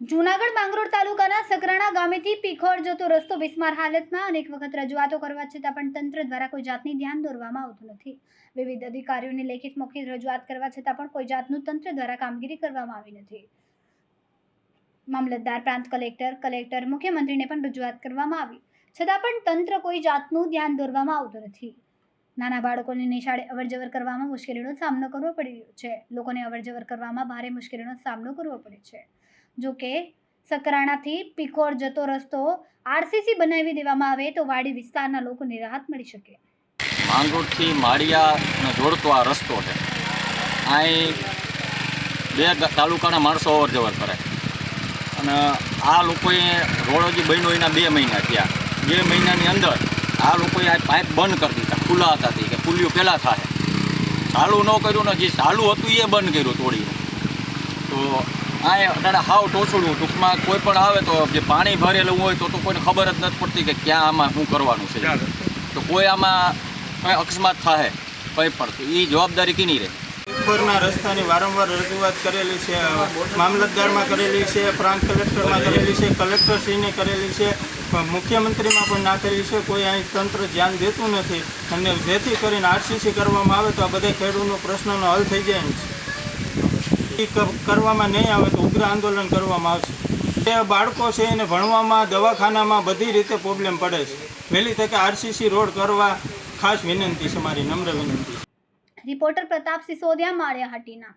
જૂનાગઢ માંગરોળ તાલુકાના સકરાણા ગામેથી પીખોર જતો રસ્તો બિસ્માર હાલતમાં અનેક વખત રજૂઆતો કરવા છતાં પણ તંત્ર દ્વારા કોઈ જાતની ધ્યાન દોરવામાં આવતું નથી. વિવિધ અધિકારીઓને લેખિત મૌખિક રજૂઆત કરવા છતાં પણ કોઈ જાતનું તંત્ર દ્વારા કામગીરી કરવામાં આવી નથી. મામલતદાર પ્રાંત કલેક્ટર કલેક્ટર મુખ્યમંત્રીને પણ રજૂઆત કરવામાં આવી. છતાં પણ તંત્ર કોઈ જાતનું ધ્યાન દોરવામાં આવતું નથી. નાના બાળકોને નિશાળે અવરજવર કરવામાં મુશ્કેલીનો સામનો કરવો પડી રહ્યો છે. લોકોને અવરજવર કરવામાં ભારે મુશ્કેલીનો સામનો કરવો પડે છે. જો કે સકરાણાથી પીખોર જતો રસ્તો આરસીસી બનાવી દેવામાં આવે તો વાડી વિસ્તારના લોકોને રાહત મળી શકે. માંગરોળથી માળિયાને જોડતો આ રસ્તો છે. અહીં બે તાલુકાના માણસો અવર જવર કરે. અને આ લોકોએ રોડ હજી બન્યો એના બે મહિના થયા. બે મહિનાની અંદર આ લોકોએ આ પાઇપ બંધ કરી દીધા. ખુલ્લા હતા કે પુલિયો પહેલાં થાય ચાલુ ન કર્યું ને જે ચાલુ હતું એ બંધ કર્યું તોડીને. તો આ અટાણે હાવ ટોછડું ટૂંકમાં કોઈ પણ આવે તો જે પાણી ભરેલું હોય તો તો કોઈને ખબર જ નથી પડતી કે ક્યાં આમાં શું કરવાનું છે. તો કોઈ આમાં કંઈ અકસ્માત થાય કંઈ પણ. તો એ જવાબદારી કીની રહે? ઉપરના રસ્તાની વારંવાર રજૂઆત કરેલી છે મામલતદારમાં કરેલી છે પ્રાંત કલેક્ટરમાં કરેલી છે કલેક્ટરશ્રીને કરેલી છે મુખ્યમંત્રીમાં પણ નાખેલી છે. કોઈ અહીં તંત્ર ધ્યાન દેતું નથી. અને જેથી કરીને આરસીસી કરવામાં આવે તો આ બધા ખેડૂતનો પ્રશ્નનો હલ થઈ જાય ક- કરવામાં નહીં આવે તો ઉગ્ર આંદોલન કરવામાં આવશે. જે બાળકો છે એને ભણવામાં, દવાખાનામાં બધી રીતે પ્રોબ્લેમ પડે છે. વહેલી તકે આરસીસી રોડ કરવા ખાસ વિનંતી છે, મારી નમ્ર વિનંતી રિપોર્ટર પ્રતાપ સિસોદિયા માળિયા હાટીના